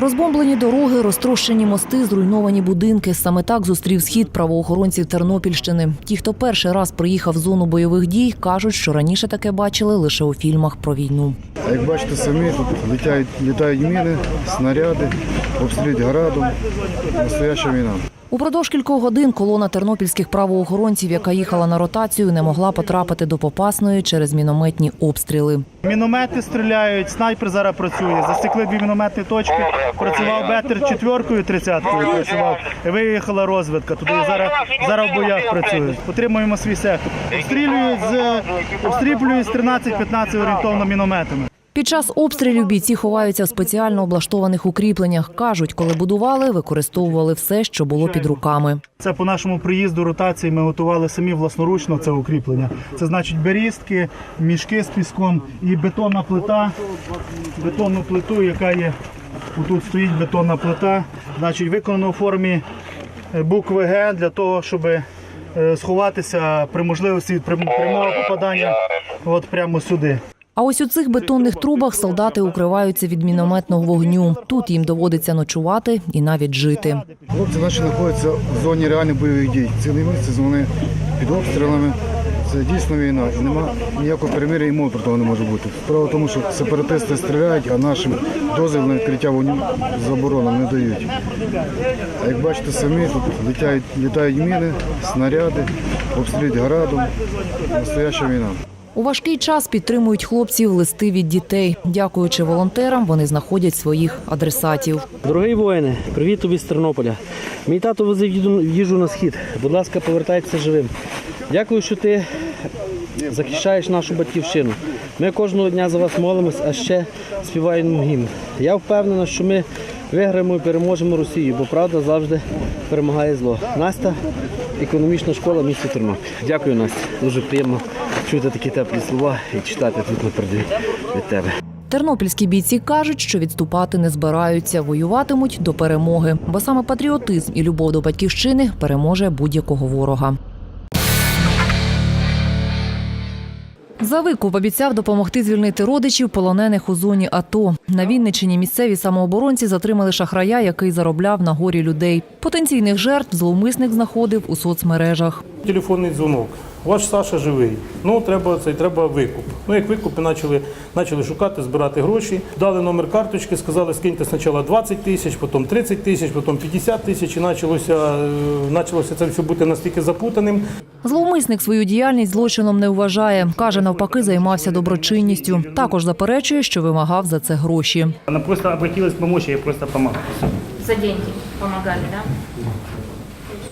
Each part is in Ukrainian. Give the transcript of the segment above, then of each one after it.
Розбомблені дороги, розтрощені мости, зруйновані будинки. Саме так зустрів схід правоохоронців Тернопільщини. Ті, хто перший раз приїхав в зону бойових дій, кажуть, що раніше таке бачили лише у фільмах про війну. Як бачите самі, тут літають, літають міни, снаряди, обстрілюють градом. Настояща війна. Упродовж кількох годин колона тернопільських правоохоронців, яка їхала на ротацію, не могла потрапити до Попасної через мінометні обстріли. Міномети стріляють, снайпер зараз працює. Засікли дві мінометні точки. Працював бетер четвіркою, тридцяткою. Працював. Виїхала розвідка. Туди зараз зараз в боях працюють. Утримуємо свій сектор. Обстрілюють з обстрілюють з 13-15 орієнтовно мінометами. Під час обстрілів бійці ховаються в спеціально облаштованих укріпленнях. кажуть, коли будували, використовували все, що було під руками. Це по нашому приїзду ротації ми готували самі власноручно це укріплення. Це значить берізки, мішки з піском і бетонна плита. Бетонну плиту, яка є тут стоїть бетонна плита, значить виконано у формі е, букви Г для того, щоб е, сховатися при можливості від прям- прямого попадання от прямо сюди. А ось у цих бетонних трубах солдати укриваються від мінометного вогню. Тут їм доводиться ночувати і навіть жити. Хлопці наші знаходяться в зоні реальних бойових дій. Цілий місяць вони під обстрілами. Це дійсно війна. І нема ніякого перемир'я і мови про того не може бути. Справа в тому, що сепаратисти стріляють, а нашим дозвіл на відкриття вогню заборонено не дають. А як бачите самі, тут літають, літають міни, снаряди, обстрілюють градом. Настояща війна. У важкий час підтримують хлопців листи від дітей. Дякуючи волонтерам, вони знаходять своїх адресатів. Дорогий воїне, привіт тобі з Тернополя. Мій тато возив їжу на схід. Будь ласка, повертайтеся живим. Дякую, що ти захищаєш нашу батьківщину. Ми кожного дня за вас молимось, а ще співаємо гімн. Я впевнена, що ми виграємо і переможемо Росію, бо правда завжди перемагає зло. Настя, економічна школа міста Тернопіль. Дякую, Настя. Дуже приємно чути такі теплі слова і читати тут на від тебе. Тернопільські бійці кажуть, що відступати не збираються, воюватимуть до перемоги, бо саме патріотизм і любов до батьківщини переможе будь-якого ворога. Завикуп обіцяв допомогти звільнити родичів полонених у зоні АТО. На Вінниччині місцеві самооборонці затримали шахрая, який заробляв на горі людей. Потенційних жертв зловмисник знаходив у соцмережах. Телефонний дзвонок. Ваш Саша живий. Ну треба цей треба викуп. Ну як викуп, ми почали, почали шукати, збирати гроші. Дали номер карточки, сказали, скиньте спочатку 20 тисяч, потім 30 тисяч, потім 50 тисяч. І почалося, е, почалося це все бути настільки запутаним. Зловмисник свою діяльність злочином не вважає. Каже, навпаки, займався доброчинністю. Також заперечує, що вимагав за це гроші. Она просто обратилась помочь, я просто помогал. За деньги помогали, да?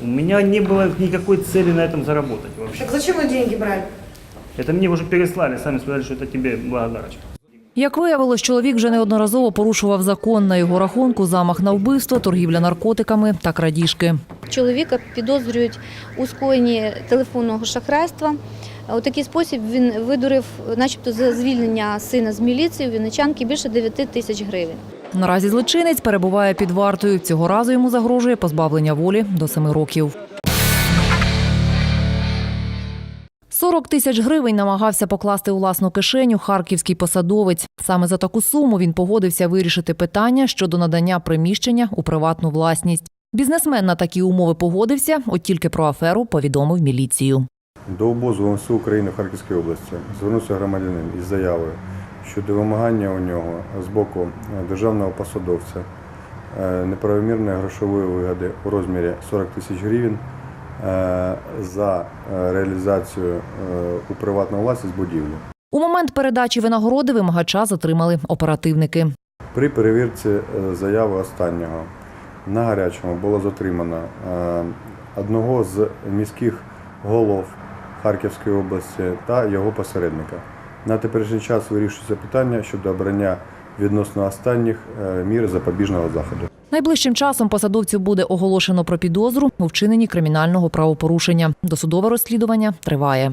У меня не было никакой цели на этом заработать вообще. Так зачем вы деньги брали? Это мне уже переслали, сами сказали, что это тебе благодарочка. Як виявилось, чоловік вже неодноразово порушував закон на його рахунку, замах на вбивство, торгівля наркотиками та крадіжки. Чоловіка підозрюють у скоєнні телефонного шахрайства. У такий спосіб він видурив, начебто, за звільнення сина з міліції у Вінничанки більше 9 тисяч гривень. Наразі злочинець перебуває під вартою. Цього разу йому загрожує позбавлення волі до семи років. 40 тисяч гривень намагався покласти у власну кишеню харківський посадовець. Саме за таку суму він погодився вирішити питання щодо надання приміщення у приватну власність. Бізнесмен на такі умови погодився, от тільки про аферу повідомив міліцію. До обозу ВМСУ України в Харківській області звернувся громадянин із заявою щодо вимагання у нього з боку е, державного посадовця е, неправомірної грошової вигоди у розмірі 40 тисяч гривень е, за реалізацію у приватну власність будівлі. У момент передачі винагороди вимагача затримали оперативники. При перевірці заяви останнього на гарячому було затримано одного з міських голов Харківської області та його посередника. На теперішній час вирішується питання щодо обрання відносно останніх е, мір запобіжного заходу. Найближчим часом посадовцю буде оголошено про підозру у вчиненні кримінального правопорушення. Досудове розслідування триває.